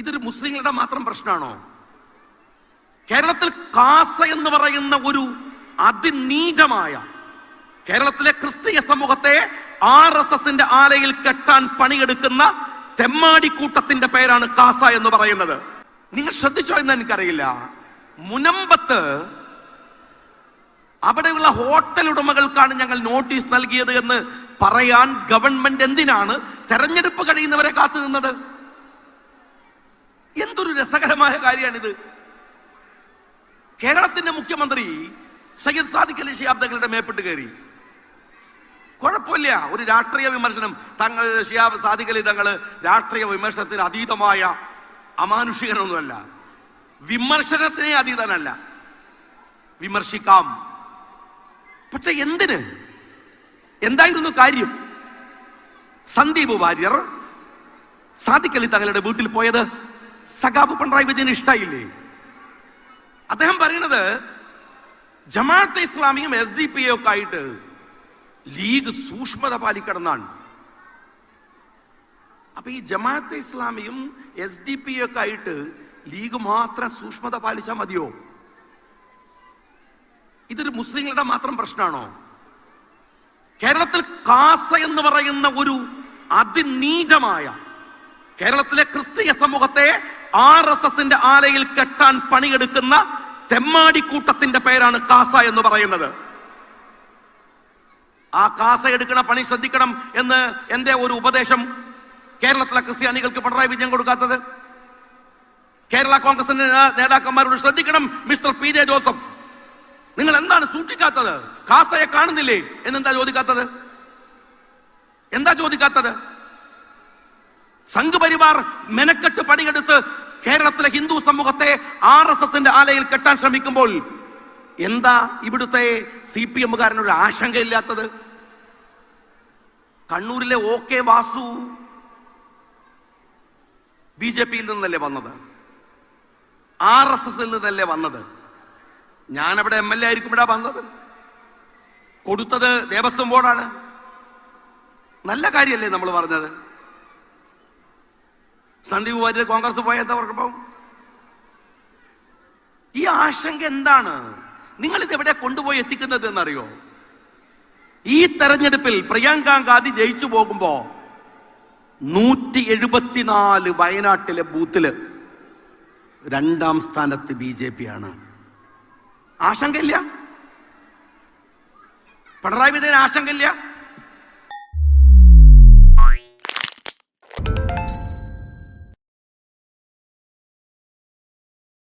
ഇതൊരു മുസ്ലിങ്ങളുടെ മാത്രം പ്രശ്നമാണോ? കേരളത്തിൽ കാസ എന്ന് പറയുന്ന ഒരു അതിനീചമായ കേരളത്തിലെ ക്രിസ്തീയ സമൂഹത്തെ ആർ എസ് എസിന്റെ ആലയിൽ കെട്ടാൻ പണിയെടുക്കുന്ന തെമ്മാടിക്കൂട്ടത്തിന്റെ പേരാണ് കാസ എന്ന് പറയുന്നത്. നിങ്ങൾ ശ്രദ്ധിച്ചോ എന്ന് എനിക്കറിയില്ല. മുനമ്പത്ത് അവിടെയുള്ള ഹോട്ടൽ ഉടമകൾക്കാണ് ഞങ്ങൾ നോട്ടീസ് നൽകിയത് എന്ന് പറയാൻ ഗവൺമെന്റ് എന്തിനാണ് തെരഞ്ഞെടുപ്പ് കഴിയുന്നവരെ കാത്തു നിന്നത്? എന്തൊരു രസകരമായ കാര്യമാണിത്. കേരളത്തിന്റെ മുഖ്യമന്ത്രി സയ്യദ് സാദിഖ് അലി ഷിയാബ് തങ്ങളുടെ മേപ്പിട്ട് കയറി. കുഴപ്പമില്ല ഒരു രാഷ്ട്രീയ വിമർശനം. തങ്ങൾ ഷിയാബ് സാദിഖ് അലി തങ്ങൾ രാഷ്ട്രീയ വിമർശനത്തിന് അതീതമായ അമാനുഷികനൊന്നുമല്ല. വിമർശനത്തിനെ അതീതനല്ല. വിമർശിക്കാം. പക്ഷെ എന്തിന്? എന്തായിരുന്നു കാര്യം? സന്ദീപ് വാര്യർ സാദിഖ് അലി തങ്ങളുടെ വീട്ടിൽ പോയത്? സഖാബ് പിണറായി വിജയന് ഇഷ്ടായില്ലേ? അദ്ദേഹം പറയുന്നത് ജമാഅത്തെ ഇസ്ലാമിയും എസ് ഡി പി ഒക്കെ ആയിട്ട് ലീഗ് സൂക്ഷ്മത പാലിക്കടന്നാണ് അപ്പൊ ഈ ജമാഅത്തെ ഇസ്ലാമിയും എസ് ഡി പി ഒക്കെ ആയിട്ട് ലീഗ് മാത്രം സൂക്ഷ്മത പാലിച്ചാൽ മതിയോ? ഇതൊരു മുസ്ലിങ്ങളുടെ മാത്രം പ്രശ്നമാണോ? കേരളത്തിൽ കാസ എന്ന് പറയുന്ന ഒരു അതിനീചമായ കേരളത്തിലെ ക്രിസ്തീയ സമൂഹത്തെ ആർ എസ് എസിന്റെ ആലയിൽ കെട്ടാൻ പണിയെടുക്കുന്ന തെമ്മാടിക്കൂട്ടത്തിന്റെ പേരാണ് കാസ എന്ന് പറയുന്നത്. ആ കാസ എടുക്കണ പണി ശ്രദ്ധിക്കണം എന്ന് എന്റെ ഒരു ഉപദേശം കേരളത്തിലെ ക്രിസ്ത്യാനികൾക്ക് പിണറായി വിജയം കൊടുക്കാത്തത്. കേരള കോൺഗ്രസിന്റെ നേതാക്കന്മാരോട് ശ്രദ്ധിക്കണം മിസ്റ്റർ പി ജെ ജോസഫ്. നിങ്ങൾ എന്താണ് സൂക്ഷിക്കാത്തത്? കാസയെ കാണുന്നില്ലേ? എന്നെന്താ ചോദിക്കാത്തത്? എന്താ ചോദിക്കാത്തത്? സംഘപരിവാർ മെനക്കെട്ട് പണിയെടുത്ത് കേരളത്തിലെ ഹിന്ദു സമൂഹത്തെ ആർ എസ് എസിന്റെ ആലയിൽ കെട്ടാൻ ശ്രമിക്കുമ്പോൾ എന്താ ഇവിടുത്തെ സി പി എമ്മുകാരനൊരു ആശങ്കയില്ലാത്തത്? കണ്ണൂരിലെ O K Vasu B J പിയിൽ നിന്നല്ലേ വന്നത്? ആർ എസ് എസിൽ നിന്നല്ലേ വന്നത്? ഞാനവിടെ എം എൽ എ ആയിരിക്കും ഇവിടെ വന്നത്. കൊടുത്തത് ദേവസ്വം ബോർഡാണ്. നല്ല കാര്യമല്ലേ നമ്മൾ പറഞ്ഞത്? സന്ദീപ് വാര്യർ കോൺഗ്രസ് പോയ എന്താ ഈ ആശങ്ക എന്താണ്? നിങ്ങൾ ഇത് എവിടെ കൊണ്ടുപോയി എത്തിക്കുന്നത് എന്നറിയോ? ഈ തെരഞ്ഞെടുപ്പിൽ പ്രിയങ്ക ഗാന്ധി ജയിച്ചു പോകുമ്പോ നൂറ്റി എഴുപത്തിനാല് വയനാട്ടിലെ ബൂത്തിൽ രണ്ടാം സ്ഥാനത്ത് ബി ജെ പി ആണ്. ആശങ്കയില്ല? പിണറായി വിജയൻ ആശങ്കയില്ല?